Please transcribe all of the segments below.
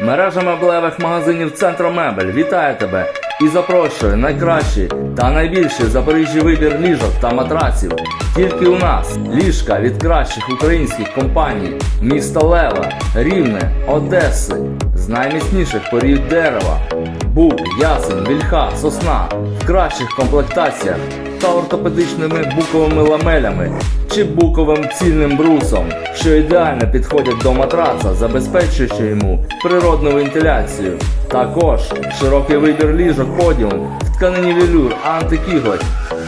Мережа меблевих магазинів Центромебель вітає тебе і запрошує найкращий та найбільший в Запоріжжі вибір ліжок та матраців. Тільки у нас ліжка від кращих українських компаній міста Лева, Рівне, Одеси, з найміцніших порід дерева, бук, ясен, вільха, сосна. В кращих комплектаціях та ортопедичними буковими ламелями чи буковим цільним брусом, що ідеально підходять до матраца, забезпечуючи йому природну вентиляцію. Також широкий вибір ліжок подіум в тканині велюр антикіготь,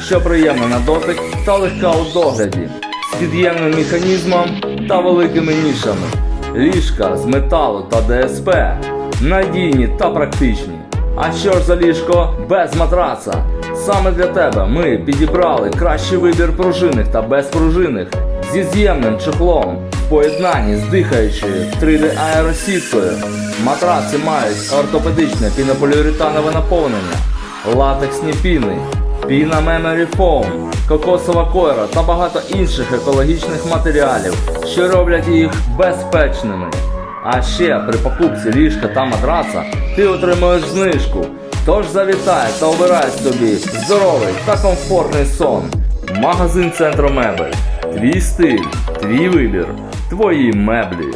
що приємна на дотик та легка у догляді, з під'ємним механізмом та великими нішами. Ліжка з металу та ДСП надійні та практичні. А що ж за ліжко без матраца? Саме для тебе ми підібрали кращий вибір пружинних та безпружинних зі з'ємним чехлом в поєднанні з дихаючою 3D аеросіткою. Матраци мають ортопедичне пінополіуретанове наповнення, латексні піни, піна Memory Foam, кокосова койра та багато інших екологічних матеріалів, що роблять їх безпечними. А ще при покупці ліжка та матраца ти отримуєш знижку. Тож завітай та обирай собі здоровий та комфортний сон. Магазин Центромебель. Твій стиль, твій вибір, твої меблі.